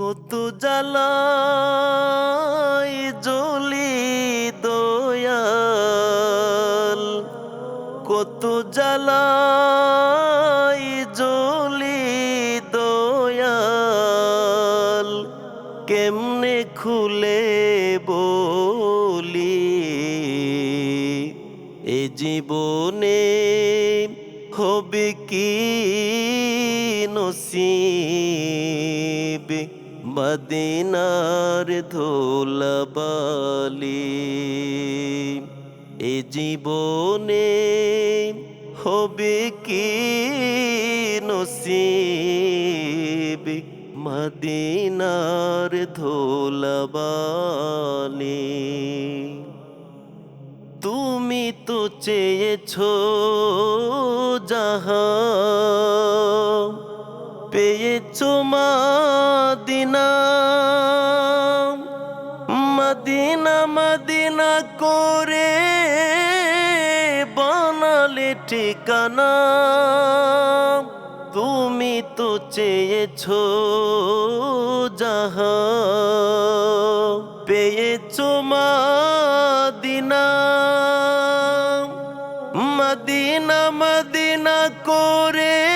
কত জ্বালাই জলি দয়াল। কত জ্বালাই জলি দয়াল। কেমনে খুলে বলি? এ জীবনে হবে কি নসিব? মদিনার ধোলাবালি। এ জীবনে হবে কি নসিব? মদিনার ধোলাবালি। তুমি তো চেয়েছ যাহা পেয়েছ মাদিনা, মদিনা মদিনা করে বানালে ঠিকানা। তুমি তো চেয়েছ যাহা, পেয়েছ মাদিনা। মদিনা মদিনা করে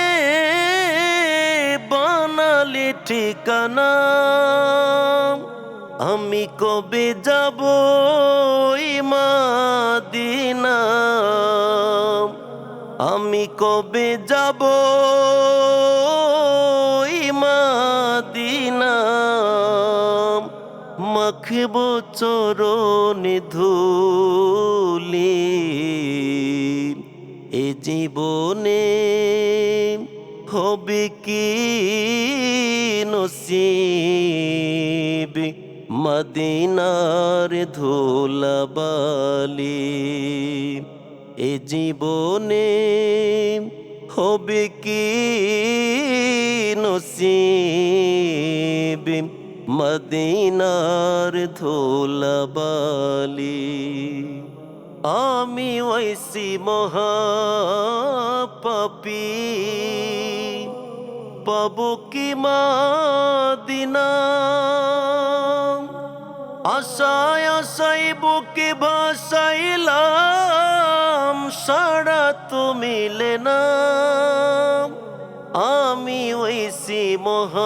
বানালে ঠিকানা, আমি কবে যাব ওই মাদিনা? আমি কবে যাব ওই মাদিনা? মাখব চরণ ধুলি এ জীবনে। হবে কি নসিব? মদিনার ধুলাবালি। এ জীবনে হবে কি নসিব? মদিনার ধোলাবালি। আমি ওইসি মহাপাপি। পাব কি মাদিনা? আশায় আশাই বুকে ভাসাইলাম, সারা তো মিলে না। আমি ওইসি মহাপাপি।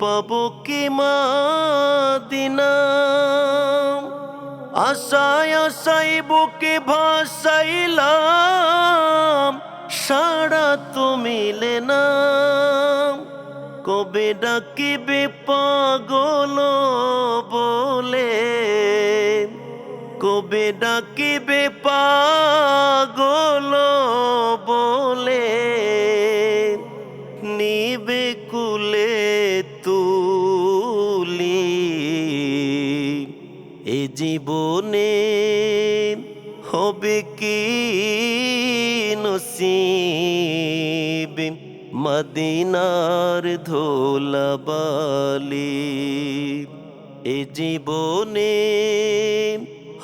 পাব কি মাদিনা? আশায় আশাই বুকে ভাসাইলাম সারা তুমি না। কবে ডাকিবে পাগল বলে? কবে ডাকিবে পাগল হবে কি নসিব? মদিনার ধোলাবালি। এ জীবনে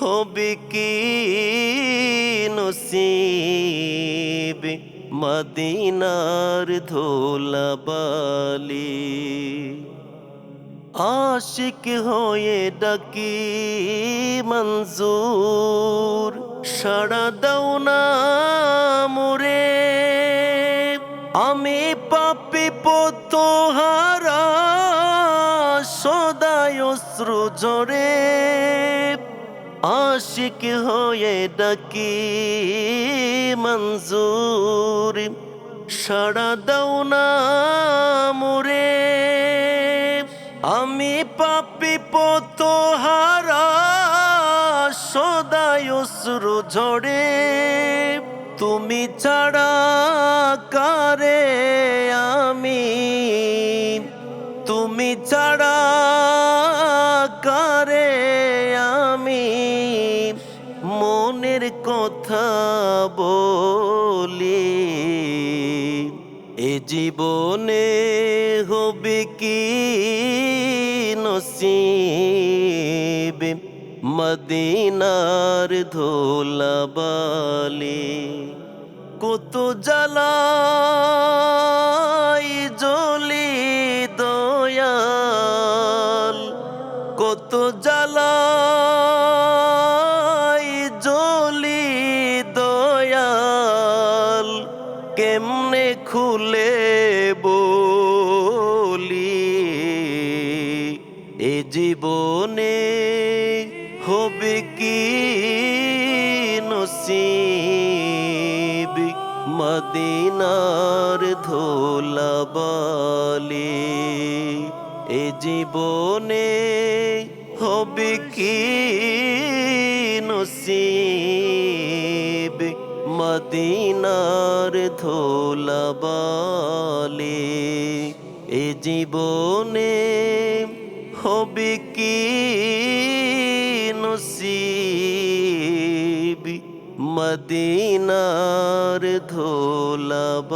হবে কি নসিব? মদিনার ধোলাবালি। আশিক হয়ে ডাকি মঞ্জুর। সাড়া দাও না মোরে। আমি পাপি পোতহারা সদায় অশ্রু জরে আশিক হয়ে ডাকি মঞ্জুর। সাড়া দাও না মোরে। আমি পাপি পোতহারা সদায় ঝরে, তুমি ছাড়া কারে আমি? তুমি ছাড়া কারে আমি? মনের কথা বলি, এ জীবনে হবে কি নসিব? মদিনার ধোলাবালি কত জ্বালাই জলি দয়াল, কত জ্বালাই জলি দয়াল, কেমনে খুলে বলি এ জীবনে হবে কি নসিব মদিনার ধোলাবালি? এ জীবনে হবে কি নসিব মদিনার ধোলাবালি? এ জীবনে হবে কি মদিনার ধোলাবালি।